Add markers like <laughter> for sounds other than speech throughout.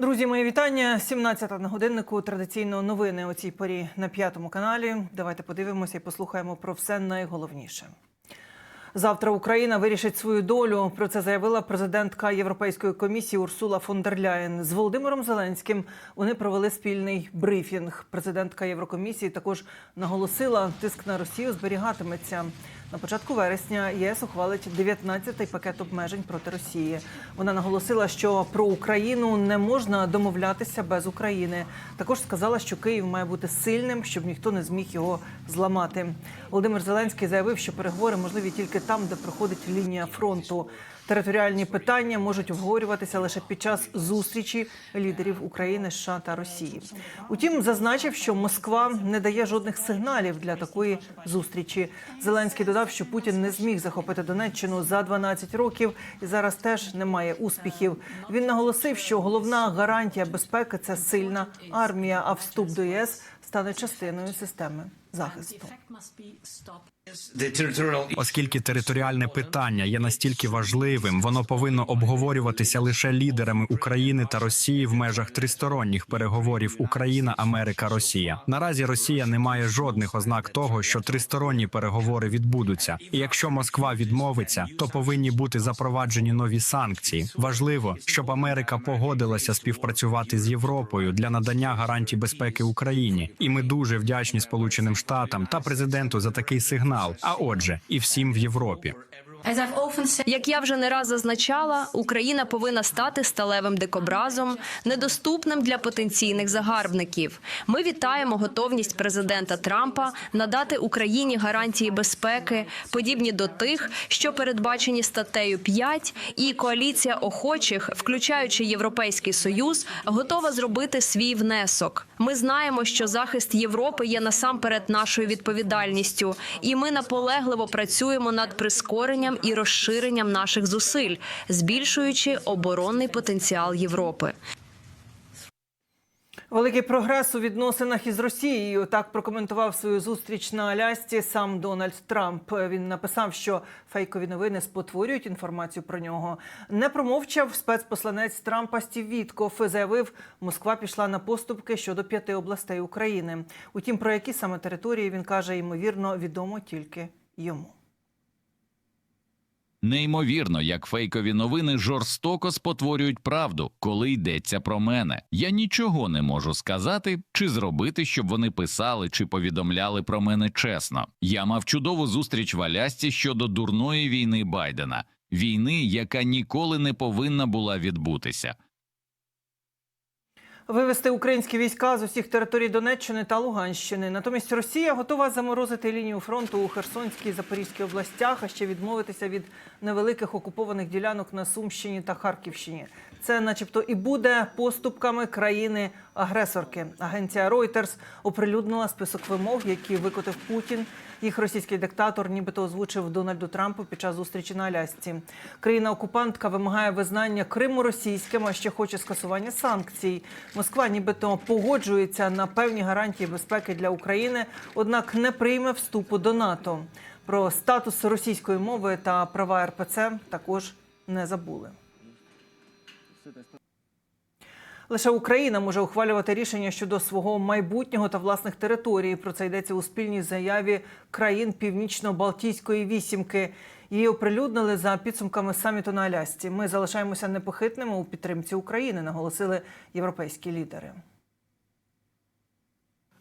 Друзі, мої вітання. 17 на годиннику. Традиційно новини о цій порі на п'ятому каналі. Давайте подивимося і послухаємо про все найголовніше. Завтра Україна вирішить свою долю. Про це заявила президентка Європейської комісії Урсула фон дер Ляєн. З Володимиром Зеленським вони провели спільний брифінг. Президентка Єврокомісії також наголосила, тиск на Росію зберігатиметься. На початку вересня ЄС ухвалить 19-й пакет обмежень проти Росії. Вона наголосила, що про Україну не можна домовлятися без України. Також сказала, що Київ має бути сильним, щоб ніхто не зміг його зламати. Володимир Зеленський заявив, що переговори можливі тільки там, де проходить лінія фронту. Територіальні питання можуть обговорюватися лише під час зустрічі лідерів України, США та Росії. Утім, зазначив, що Москва не дає жодних сигналів для такої зустрічі. Зеленський додав, що Путін не зміг захопити Донеччину за 12 років і зараз теж немає успіхів. Він наголосив, що головна гарантія безпеки це сильна армія, а вступ до ЄС стане частиною системи захисту. Оскільки територіальне питання є настільки важливим, воно повинно обговорюватися лише лідерами України та Росії в межах тристоронніх переговорів Україна, Америка, Росія. Наразі Росія не має жодних ознак того, що тристоронні переговори відбудуться. І якщо Москва відмовиться, то повинні бути запроваджені нові санкції. Важливо, щоб Америка погодилася співпрацювати з Європою для надання гарантій безпеки Україні. І ми дуже вдячні Сполученим Штатам та президенту за такий сигнал. А отже, і всім в Європі. Як я вже не раз зазначала, Україна повинна стати сталевим дикобразом, недоступним для потенційних загарбників. Ми вітаємо готовність президента Трампа надати Україні гарантії безпеки, подібні до тих, що передбачені статтею 5, і коаліція охочих, включаючи Європейський Союз, готова зробити свій внесок. Ми знаємо, що захист Європи є насамперед нашою відповідальністю, і ми наполегливо працюємо над прискоренням і розширенням наших зусиль, збільшуючи оборонний потенціал Європи. Великий прогрес у відносинах із Росією. Так прокоментував свою зустріч на Алясці сам Дональд Трамп. Він написав, що фейкові новини спотворюють інформацію про нього. Не промовчав спецпосланець Трампа Стів Вітков. Заявив, Москва пішла на поступки щодо п'яти областей України. Утім, про які саме території він каже, ймовірно, відомо тільки йому. Неймовірно, як фейкові новини жорстоко спотворюють правду, коли йдеться про мене. Я нічого не можу сказати чи зробити, щоб вони писали чи повідомляли про мене чесно. Я мав чудову зустріч в Алясці щодо дурної війни Байдена, війни, яка ніколи не повинна була відбутися. Вивести українські війська з усіх територій Донеччини та Луганщини. Натомість Росія готова заморозити лінію фронту у Херсонській і Запорізькій областях, а ще відмовитися від невеликих окупованих ділянок на Сумщині та Харківщині. Це, начебто, і буде поступками країни-агресорки. Агенція Reuters оприлюднила список вимог, які викотив Путін. Їх російський диктатор нібито озвучив Дональду Трампу під час зустрічі на Алясці. Країна-окупантка вимагає визнання Криму російським, а ще хоче скасування санкцій. Москва нібито погоджується на певні гарантії безпеки для України, однак не прийме вступу до НАТО. Про статус російської мови та права РПЦ також не забули. Лише Україна може ухвалювати рішення щодо свого майбутнього та власних територій. Про це йдеться у спільній заяві країн Північно-Балтійської вісімки. Її оприлюднили за підсумками саміту на Алясці. Ми залишаємося непохитними у підтримці України, наголосили європейські лідери.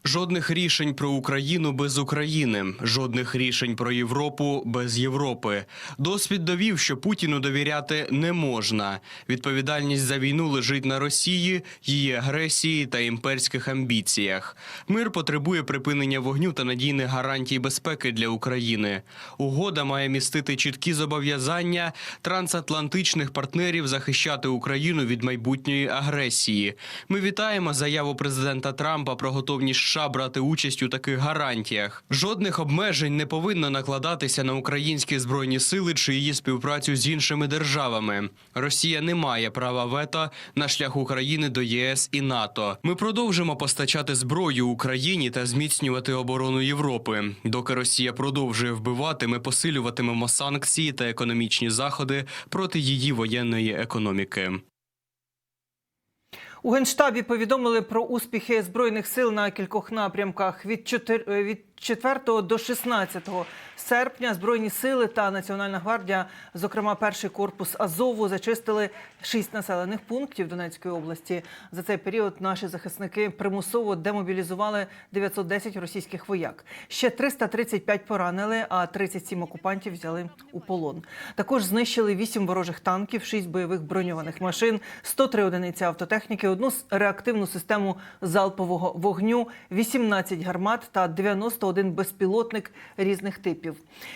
Жодних рішень про Україну без України, жодних рішень про Європу без Європи. Досвід довів, що Путіну довіряти не можна. Відповідальність за війну лежить на Росії, її агресії та імперських амбіціях. Мир потребує припинення вогню та надійних гарантій безпеки для України. Угода має містити чіткі зобов'язання трансатлантичних партнерів захищати Україну від майбутньої агресії. Ми вітаємо заяву президента Трампа про готовність США брати участь у таких гарантіях. Жодних обмежень не повинно накладатися на українські збройні сили чи її співпрацю з іншими державами. Росія не має права вето на шлях України до ЄС і НАТО. Ми продовжимо постачати зброю Україні та зміцнювати оборону Європи. Доки Росія продовжує вбивати, ми посилюватимемо санкції та економічні заходи проти її воєнної економіки. У Генштабі повідомили про успіхи збройних сил на кількох напрямках. Від 4, від 4 до 16 серпня збройні сили та Національна гвардія, зокрема перший корпус Азову, зачистили шість населених пунктів Донецької області. За цей період наші захисники примусово демобілізували 910 російських вояк. Ще 335 поранили, а 37 окупантів взяли у полон. Також знищили 8 ворожих танків, 6 бойових броньованих машин, 103 одиниці автотехніки, одну реактивну систему залпового вогню, 18 гармат та 91 безпілотник різних типів.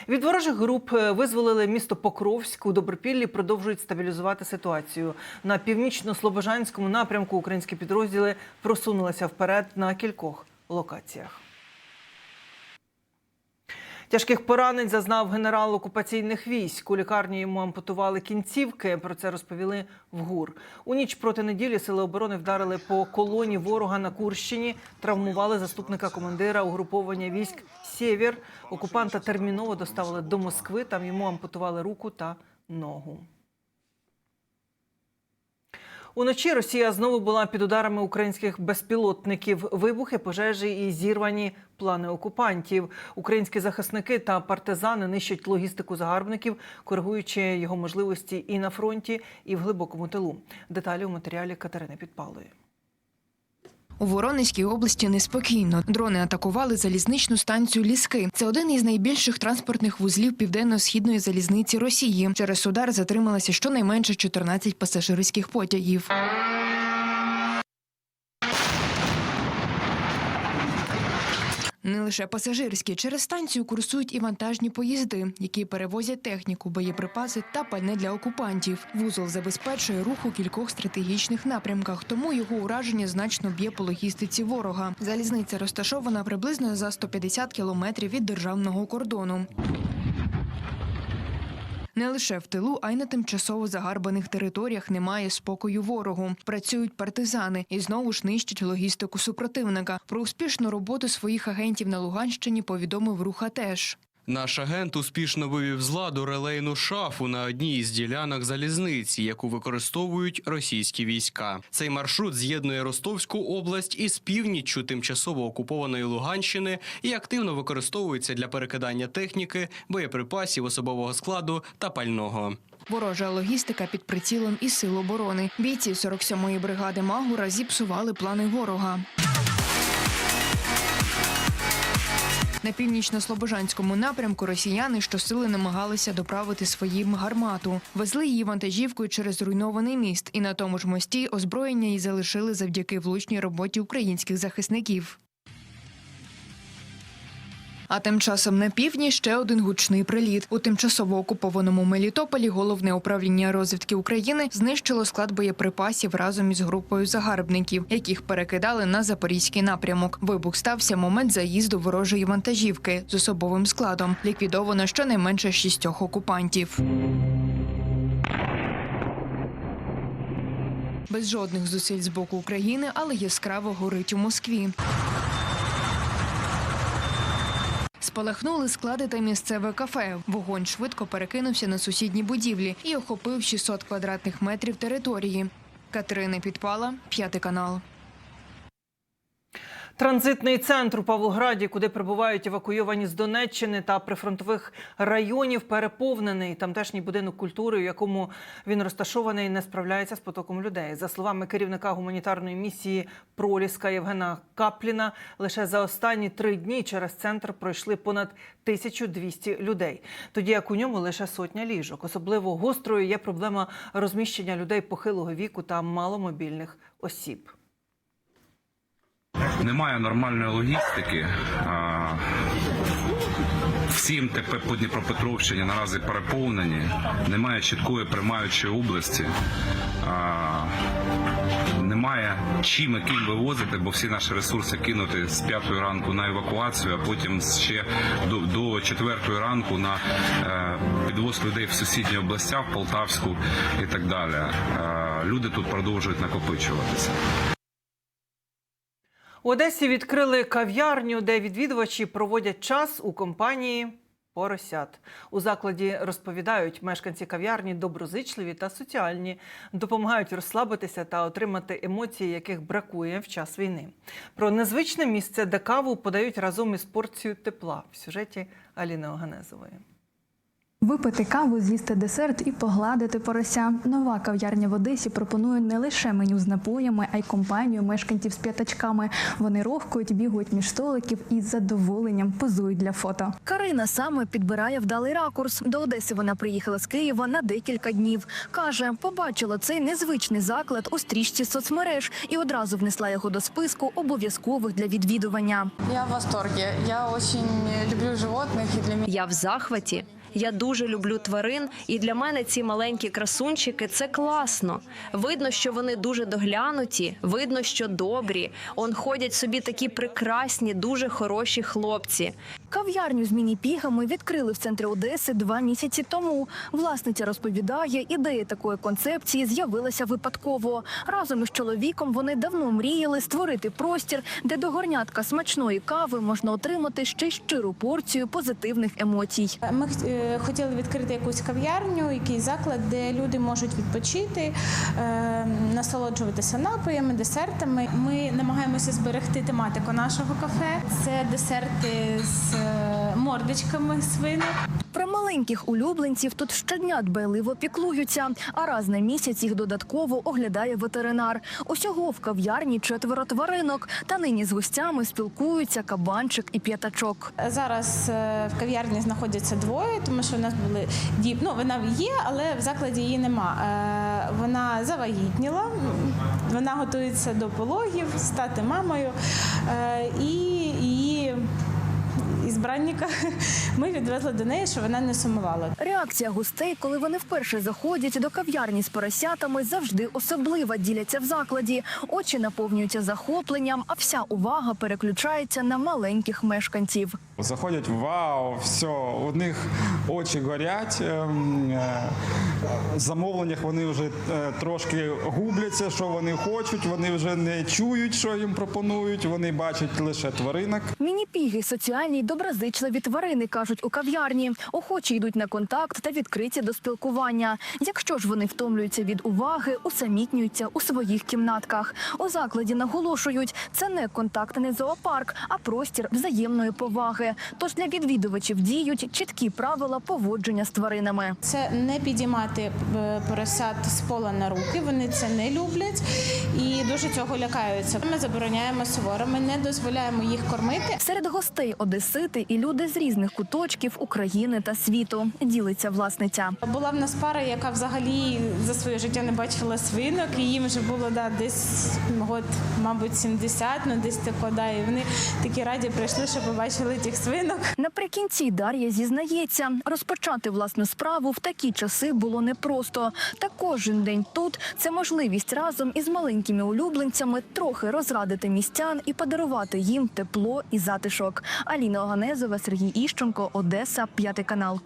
Від ворожих груп е, визволили місто Покровськ. У Добропіллі продовжують стабілізувати ситуацію. На північно-слобожанському напрямку українські підрозділи просунулися вперед на кількох локаціях. Тяжких поранень зазнав генерал окупаційних військ. У лікарні йому ампутували кінцівки. Про це розповіли в ГУР. У ніч проти неділі сили оборони вдарили по колоні ворога на Курщині, травмували заступника командира угруповання військ Сєвєр. Окупанта терміново доставили до Москви. Там йому ампутували руку та ногу. Уночі Росія знову була під ударами українських безпілотників. Вибухи, пожежі і зірвані плани окупантів. Українські захисники та партизани нищать логістику загарбників, коригуючи його можливості і на фронті, і в глибокому тилу. Деталі у матеріалі Катерини Підпалої. У Воронезькій області неспокійно. Дрони атакували залізничну станцію Ліски. Це один із найбільших транспортних вузлів південно-східної залізниці Росії. Через удар затрималося щонайменше 14 пасажирських потягів. Не лише пасажирські через станцію курсують і вантажні поїзди, які перевозять техніку, боєприпаси та пальне для окупантів. Вузол забезпечує рух у кількох стратегічних напрямках, тому його ураження значно б'є по логістиці ворога. Залізниця розташована приблизно за 150 кілометрів від державного кордону. Не лише в тилу, а й на тимчасово загарбаних територіях немає спокою ворогу. Працюють партизани і знову ж нищать логістику супротивника. Про успішну роботу своїх агентів на Луганщині повідомив руха теж. Наш агент успішно вивів з ладу релейну шафу на одній із ділянок залізниці, яку використовують російські війська. Цей маршрут з'єднує Ростовську область із північчю тимчасово окупованої Луганщини і активно використовується для перекидання техніки, боєприпасів, особового складу та пального. Ворожа логістика під прицілом і сил оборони. Бійці 47-ї бригади Магура зіпсували плани ворога. На північно-слобожанському напрямку росіяни щосили намагалися доправити своїм гармату. Везли її вантажівкою через зруйнований міст, і на тому ж мості озброєння її залишили завдяки влучній роботі українських захисників. А тим часом на півдні ще один гучний приліт. У тимчасово окупованому Мелітополі головне управління розвідки України знищило склад боєприпасів разом із групою загарбників, яких перекидали на запорізький напрямок. Вибух стався момент заїзду ворожої вантажівки з особовим складом. Ліквідовано щонайменше шістьох окупантів. Без жодних зусиль з боку України, але яскраво горить у Москві. Спалахнули склади та місцеве кафе. Вогонь швидко перекинувся на сусідні будівлі і охопив 600 квадратних метрів території. Катерина Підпала, п'ятий канал. Транзитний центр у Павлограді, куди прибувають евакуйовані з Донеччини та прифронтових районів, переповнений. Тамтешній будинок культури, в якому він розташований, не справляється з потоком людей. За словами керівника гуманітарної місії Проліска Євгена Капліна, лише за останні три дні через центр пройшли понад 1200 людей. Тоді як у ньому лише сотня ліжок. Особливо гострою є проблема розміщення людей похилого віку та маломобільних осіб. Немає нормальної логістики. Всім ТП по Дніпропетровщині наразі переповнені. Немає чіткої приймаючої області. Немає чим і ким вивозити, бо всі наші ресурси кинути з п'ятої ранку на евакуацію, а потім ще до, четвертої ранку на е, підвоз людей в сусідні областя, в Полтавську і так далі. Е, Люди тут продовжують накопичуватися. У Одесі відкрили кав'ярню, де відвідувачі проводять час у компанії поросят. У закладі розповідають, мешканці кав'ярні доброзичливі та соціальні, допомагають розслабитися та отримати емоції, яких бракує в час війни. Про незвичне місце, де каву подають разом із порцією тепла в сюжеті Аліни Оганезової. Випити каву, з'їсти десерт і погладити порося. Нова кав'ярня в Одесі пропонує не лише меню з напоями, а й компанію мешканців з п'ятачками. Вони рохкають, бігають між столиків і з задоволенням позують для фото. Карина саме підбирає вдалий ракурс. До Одеси вона приїхала з Києва на декілька днів. Каже, побачила цей незвичний заклад у стрічці соцмереж і одразу внесла його до списку обов'язкових для відвідування. Я в восторге. Я очень люблю животных, и для меня Я в захваті. Я дуже люблю тварин, і для мене ці маленькі красунчики це класно. Видно, що вони дуже доглянуті, видно, що добрі. Он ходять собі такі прекрасні, дуже хороші хлопці. Кав'ярню з міні-пігами відкрили в центрі Одеси два місяці тому. Власниця розповідає, ідея такої концепції з'явилася випадково. Разом із чоловіком вони давно мріяли створити простір, де до горнятка смачної кави можна отримати ще щиру порцію позитивних емоцій. Ми е, хотіли відкрити якусь кав'ярню, якийсь заклад, де люди можуть відпочити, е, насолоджуватися напоями, десертами. Ми намагаємося зберегти тематику нашого кафе. Це десерти з е, мордочками свинок. Про маленьких улюбленців тут щодня дбайливо піклуються, а раз на місяць їх додатково оглядає ветеринар. Усього в кав'ярні четверо тваринок, та нині з гостями спілкуються кабанчик і п'ятачок. Зараз е, в кав'ярні знаходяться двоє, тому що у нас були діб. Ну вона є, але в закладі її нема. Е, Вона завагітніла, вона готується до пологів, стати мамою. Е, І її ізбранника <laughs> ми відвезли до неї, щоб вона не сумувала. Реакція гостей, коли вони вперше заходять до кав'ярні з поросятами, завжди особлива. Діляться в закладі. Очі наповнюються захопленням, а вся увага переключається на маленьких мешканців. Заходять, вау, все, у них очі горять. ем, е, В замовленнях вони вже е, трошки губляться, що вони хочуть. Вони вже не чують, що їм пропонують. Вони бачать лише тваринок. Міні-піги соціальні й доброзичливі тварини кажуть у кав'ярні. Охочі йдуть на контакт та відкриті до спілкування. Якщо ж вони втомлюються від уваги, усамітнюються у своїх кімнатках. У закладі наголошують, це не контактний зоопарк, а простір взаємної поваги. Тож для відвідувачів діють чіткі правила поводження з тваринами. Це не підіймати е, поросят з пола на руки. Вони це не люблять і дуже цього лякаються. Ми забороняємо суворо, ми не дозволяємо їх кормити. Серед гостей Одесити і люди з різних куточків України та світу. Ділиться власниця. Була в нас пара, яка взагалі за своє життя не бачила свинок, і їм вже було да, десь год, мабуть, 70, ну десь тако, да, і вони такі раді прийшли, що побачили тих свинок. Наприкінці Дар'я зізнається, розпочати власну справу в такі часи було непросто. Та кожен день тут це можливість разом із маленькими улюбленцями трохи розрадити містян і подарувати їм тепло і затишок. Аліна Оганезова, Сергій Іщенко, Одеса, п'ятий канал.